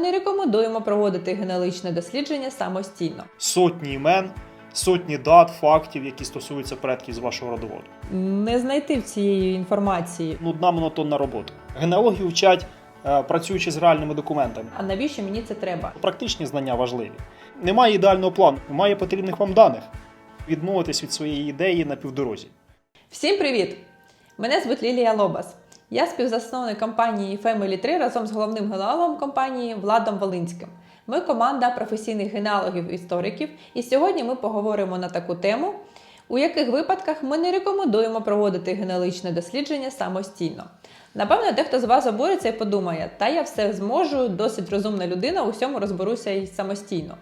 Не рекомендуємо проводити генеалогічне дослідження самостійно. Сотні імен, сотні дат, фактів, які стосуються предків з вашого родоводу. Не знайти в цієї інформації. Нудна монотонна робота. Генеалогію вчать, е, працюючи з реальними документами. А навіщо мені це треба? Практичні знання важливі. Немає ідеального плану, немає потрібних вам даних. Відмовитись від своєї ідеї на півдорозі. Всім привіт! Мене звуть Лілія Лобас. Я співзасновник компанії Family 3 разом з головним генеалогом компанії Владом Волинським. Ми команда професійних генеалогів-істориків, і сьогодні ми поговоримо на таку тему, у яких випадках ми не рекомендуємо проводити генеалогічне дослідження самостійно. Напевно, дехто з вас обуриться і подумає, та я все зможу, досить розумна людина, у всьому розберуся і самостійно.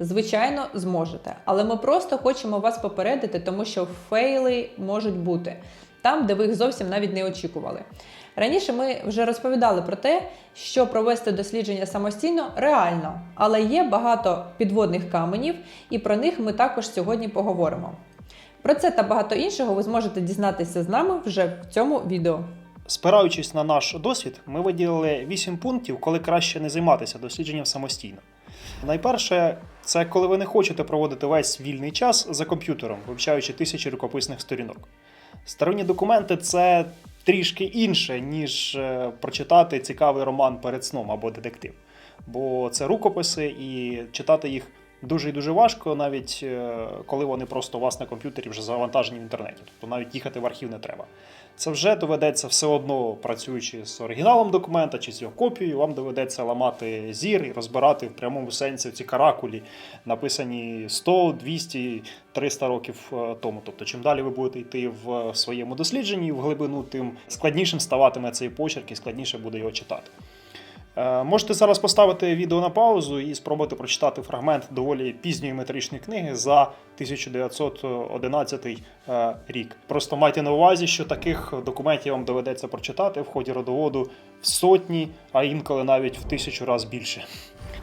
Звичайно, зможете, але ми просто хочемо вас попередити, тому що фейли можуть бути там, де ви їх зовсім навіть не очікували. Раніше ми вже розповідали про те, що провести дослідження самостійно реально, але є багато підводних каменів, і про них ми також сьогодні поговоримо. Про це та багато іншого ви зможете дізнатися з нами вже в цьому відео. Спираючись на наш досвід, ми виділили 8 пунктів, коли краще не займатися дослідженням самостійно. Найперше, це коли ви не хочете проводити весь вільний час за комп'ютером, вивчаючи тисячі рукописних сторінок. Старинні документи це трішки інше, ніж е, прочитати цікавий роман перед сном або детектив. Бо це рукописи, і читати їх дуже і дуже важко, навіть е, коли вони просто у вас на комп'ютері вже завантажені в інтернеті. Тобто навіть їхати в архів не треба. Це вже доведеться все одно, працюючи з оригіналом документа чи з його копією, вам доведеться ламати зір і розбирати в прямому сенсі ці каракулі, написані 100, 200, 300 років е, тому. Тобто, чим далі ви будете йти в своєму дослідженні в глибину, тим складнішим ставатиме цей почерк і складніше буде його читати. Е, Можете зараз поставити відео на паузу і спробувати прочитати фрагмент доволі пізньої метричної книги за 1911 е, рік. Просто майте на увазі, що таких документів вам доведеться прочитати в ході родоводу в сотні, а інколи навіть в тисячу разів більше.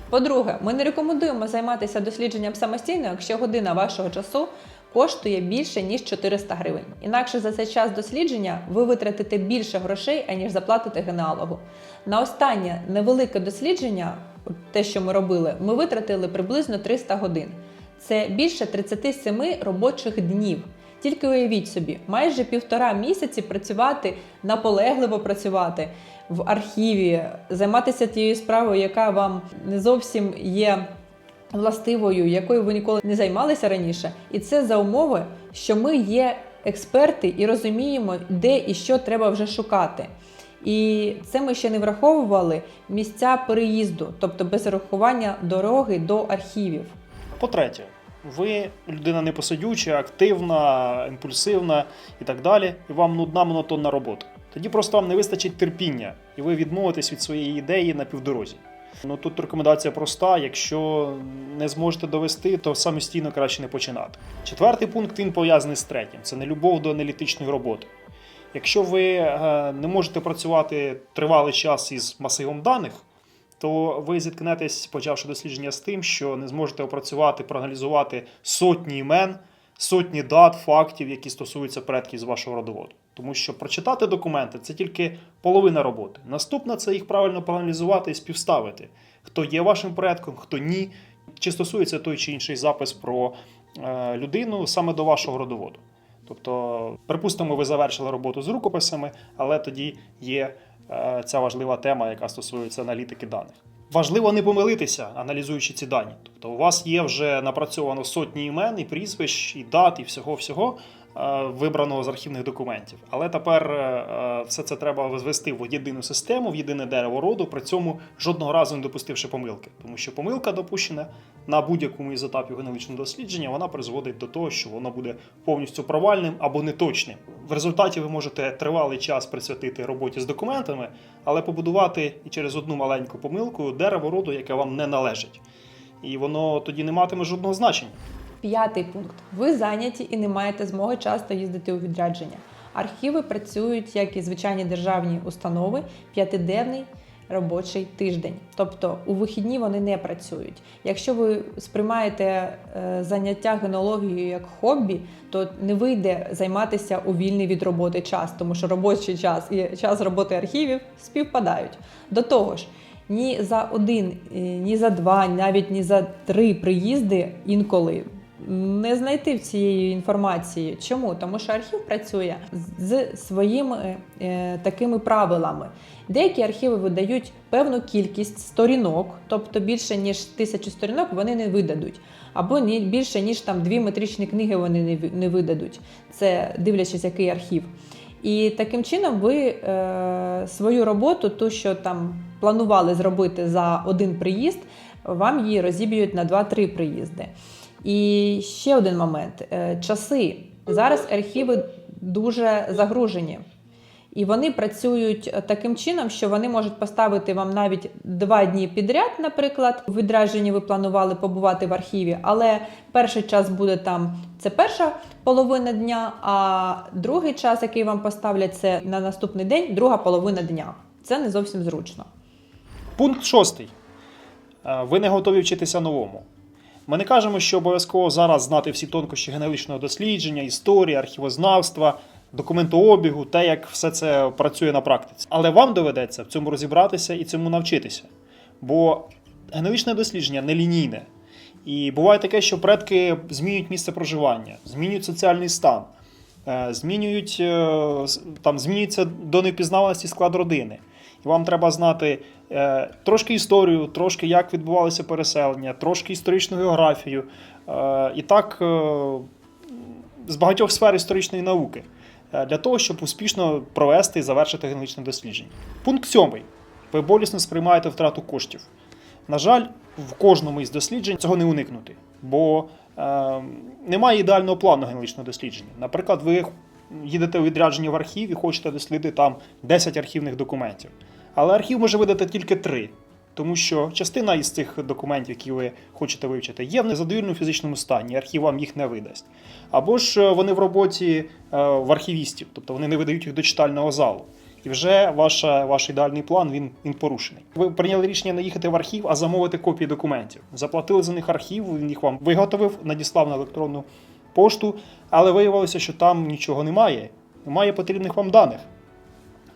По-друге, ми не рекомендуємо займатися дослідженням самостійно, якщо година вашого часу коштує більше ніж 400 гривень. Інакше за цей час дослідження ви витратите більше грошей, аніж заплатите генеалогу. На останнє невелике дослідження, те, що ми робили, ми витратили приблизно 300 годин. Це більше 37 робочих днів. Тільки уявіть собі, майже півтора місяці працювати, наполегливо працювати в архіві, займатися тією справою, яка вам не зовсім є властивою, якою ви ніколи не займалися раніше. І це за умови, що ми є експерти і розуміємо, де і що треба вже шукати. І це ми ще не враховували місця переїзду, тобто без рахування дороги до архівів. По-третє, ви людина непосидюча, активна, імпульсивна і так далі, і вам нудна монотонна робота. Тоді просто вам не вистачить терпіння, і ви відмовитесь від своєї ідеї на півдорозі. Ну тут рекомендація проста: якщо не зможете довести, то самостійно краще не починати. Четвертий пункт він пов'язаний з третім: це не любов до аналітичної роботи. Якщо ви е, не можете працювати тривалий час із масивом даних, то ви зіткнетесь, почавши дослідження з тим, що не зможете опрацювати, проаналізувати сотні імен, сотні дат, фактів, які стосуються предків з вашого родоводу. Тому що прочитати документи це тільки половина роботи. Наступна це їх правильно проаналізувати і співставити, хто є вашим предком, хто ні, чи стосується той чи інший запис про е, людину саме до вашого родоводу. Тобто, припустимо, ви завершили роботу з рукописами, але тоді є е, ця важлива тема, яка стосується аналітики даних. Важливо не помилитися, аналізуючи ці дані. Тобто, у вас є вже напрацьовано сотні імен, і прізвищ, і дат, і всього всього вибраного з архівних документів. Але тепер е, е, все це треба звести в єдину систему, в єдине дерево роду, при цьому жодного разу не допустивши помилки. Тому що помилка допущена на будь-якому із етапів генетичного дослідження, вона призводить до того, що воно буде повністю провальним або неточним. В результаті ви можете тривалий час присвятити роботі з документами, але побудувати і через одну маленьку помилку дерево роду, яке вам не належить. І воно тоді не матиме жодного значення. П'ятий пункт. Ви зайняті і не маєте змоги часто їздити у відрядження. Архіви працюють, як і звичайні державні установи, п'ятиденний робочий тиждень. Тобто у вихідні вони не працюють. Якщо ви сприймаєте е, заняття генеалогією як хобі, то не вийде займатися у вільний від роботи час, тому що робочий час і час роботи архівів співпадають. До того ж, ні за один, е, ні за два, навіть ні за три приїзди інколи не знайти в цієї інформації. Чому? Тому що архів працює з своїми е, такими правилами. Деякі архіви видають певну кількість сторінок, тобто більше ніж тисячу сторінок вони не видадуть. Або більше ніж там дві метричні книги вони не видадуть. Це дивлячись, який архів. І таким чином ви е, свою роботу, ту, що там планували зробити за один приїзд, вам її розіб'ють на 2-3 приїзди. І ще один момент: Е, часи. Зараз архіви дуже загружені. І вони працюють е, таким чином, що вони можуть поставити вам навіть два дні підряд, наприклад, у відрядженні ви планували побувати в архіві, але перший час буде там це перша половина дня, а другий час, який вам поставлять, це на наступний день, друга половина дня. Це не зовсім зручно. Пункт шостий. Е, Ви не готові вчитися новому. Ми не кажемо, що обов'язково зараз знати всі тонкощі генетичного дослідження, історії, архівознавства, документообігу, те, як все це працює на практиці. Але вам доведеться в цьому розібратися і цьому навчитися. Бо генетичне дослідження не лінійне. І буває таке, що предки змінюють місце проживання, змінюють соціальний стан, е, змінюють, е, там, змінюється до непізнаваності склад родини. Вам треба знати е, трошки історію, трошки як відбувалося переселення, трошки історичну географію. Е, і так е, з багатьох сфер історичної науки е, для того, щоб успішно провести і завершити генетичне дослідження. Пункт сьомий. Ви болісно сприймаєте втрату коштів. На жаль, в кожному із досліджень цього не уникнути, бо е, немає ідеального плану генетичного дослідження. Наприклад, ви їдете у відрядження в архів і хочете дослідити там 10 архівних документів. Але архів може видати тільки 3, тому що частина із цих документів, які ви хочете вивчити, є в незадовільному фізичному стані, архів вам їх не видасть. Або ж е, вони в роботі е, в архівістів, тобто вони не видають їх до читального залу. І вже ваша, ваш ідеальний план він, він порушений. Ви прийняли рішення не їхати в архів, а замовити копії документів. Заплатили за них архів, він їх вам виготовив, надіслав на електронну пошту, але виявилося, що там нічого немає. Немає потрібних вам даних.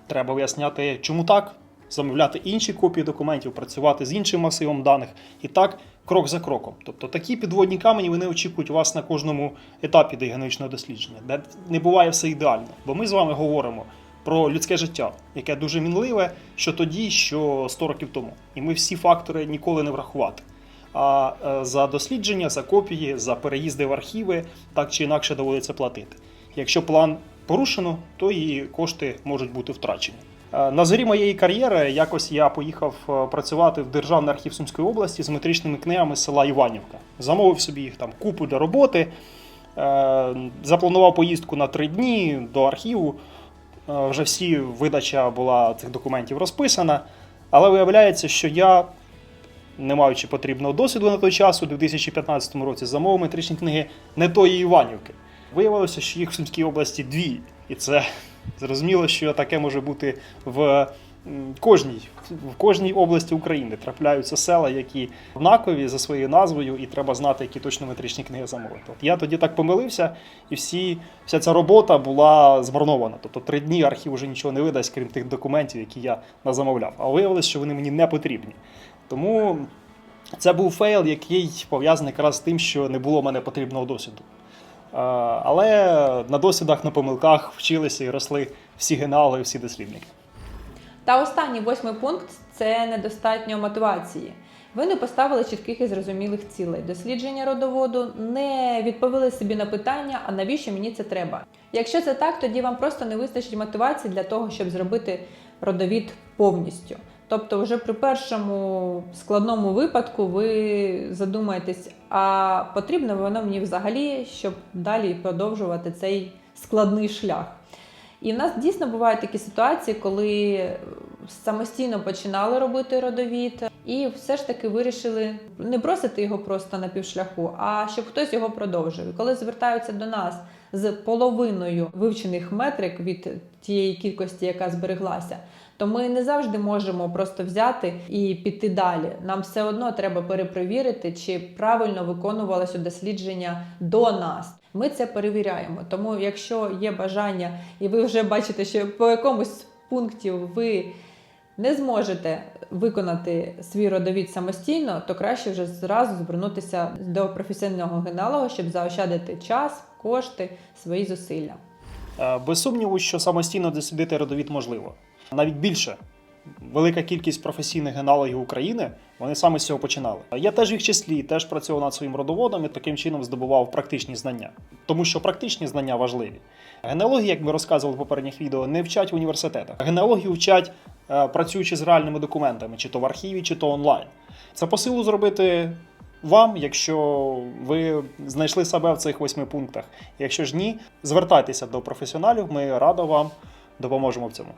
Треба виясняти, чому так, замовляти інші копії документів, працювати з іншим масивом даних і так крок за кроком. Тобто такі підводні камені вони очікують вас на кожному етапі генетичного дослідження, де не буває все ідеально. Бо ми з вами говоримо про людське життя, яке дуже мінливе, що тоді, що 100 років тому. І ми всі фактори ніколи не врахувати. А е, за дослідження, за копії, за переїзди в архіви так чи інакше доводиться платити. Якщо план порушено, то і кошти можуть бути втрачені. Е, На зорі моєї кар'єри якось я поїхав е, працювати в Державний архів Сумської області з метричними книгами села Іванівка. Замовив собі їх там купу для роботи, запланував поїздку на три дні до архіву. Вже всі видача була цих документів розписана. Але виявляється, що я, не маючи потрібного досвіду на той час, у 2015 році замовив метричні книги не тої Іванівки. Виявилося, що їх в Сумській області дві. І це зрозуміло, що таке може бути в кожній, в кожній області України. Трапляються села, які однакові за своєю назвою, і треба знати, які точно метричні книги замовити. От я тоді так помилився, і всі, вся ця робота була змарнована. Тобто три дні архів вже нічого не видасть, крім тих документів, які я назамовляв. А виявилось, що вони мені не потрібні. Тому це був фейл, який пов'язаний якраз з тим, що не було в мене потрібного досвіду. Але на досвідах, на помилках вчилися і росли всі генеалоги, всі дослідники. Та останній восьмий пункт це недостатньо мотивації. Ви не поставили чітких і зрозумілих цілей. Дослідження родоводу не відповіли собі на питання, а навіщо мені це треба. Якщо це так, тоді вам просто не вистачить мотивації для того, щоб зробити родовід повністю. Тобто, вже при першому складному випадку ви задумаєтесь, а потрібно воно мені взагалі, щоб далі продовжувати цей складний шлях. І в нас дійсно бувають такі ситуації, коли самостійно починали робити родовід, і все ж таки вирішили не бросити його просто на півшляху, а щоб хтось його продовжив. І коли звертаються до нас з половиною вивчених метрик від тієї кількості, яка збереглася, то ми не завжди можемо просто взяти і піти далі. Нам все одно треба перепровірити, чи правильно виконувалося дослідження до нас. Ми це перевіряємо. Тому, якщо є бажання, і ви вже бачите, що по якомусь пунктів ви не зможете виконати свій родовід самостійно, то краще вже зразу звернутися до професійного генеалога, щоб заощадити час, кошти, свої зусилля. Е, Без сумніву, що самостійно дослідити родовід можливо. Навіть більше. Велика кількість професійних генеалогів України вони саме з цього починали. Я теж в їх числі теж працював над своїм родоводом і таким чином здобував практичні знання, тому що практичні знання важливі. Генеалогії, як ми розказували в попередніх відео, не вчать в університетах. Генеалогію вчать е, працюючи з реальними документами, чи то в архіві, чи то онлайн. Це по силу зробити вам, якщо ви знайшли себе в цих восьми пунктах. Якщо ж ні, звертайтеся до професіоналів, ми радо вам допоможемо в цьому.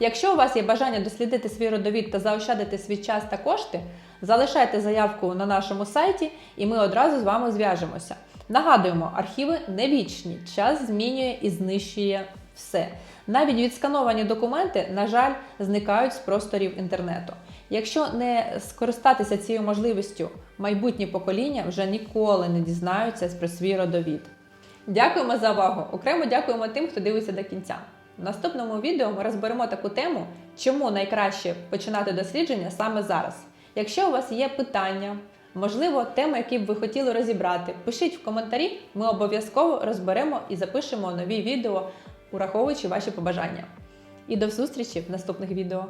Якщо у вас є бажання дослідити свій родовід та заощадити свій час та кошти, залишайте заявку на нашому сайті, і ми одразу з вами зв'яжемося. Нагадуємо, архіви не вічні, час змінює і знищує все. Навіть відскановані документи, на жаль, зникають з просторів інтернету. Якщо не скористатися цією можливістю, майбутні покоління вже ніколи не дізнаються про свій родовід. Дякуємо за увагу! Окремо дякуємо тим, хто дивиться до кінця. В наступному відео ми розберемо таку тему, чому найкраще починати дослідження саме зараз. Якщо у вас є питання, можливо, теми, які б ви хотіли розібрати, пишіть в коментарі, ми обов'язково розберемо і запишемо нові відео, ураховуючи ваші побажання. І до зустрічі в наступних відео.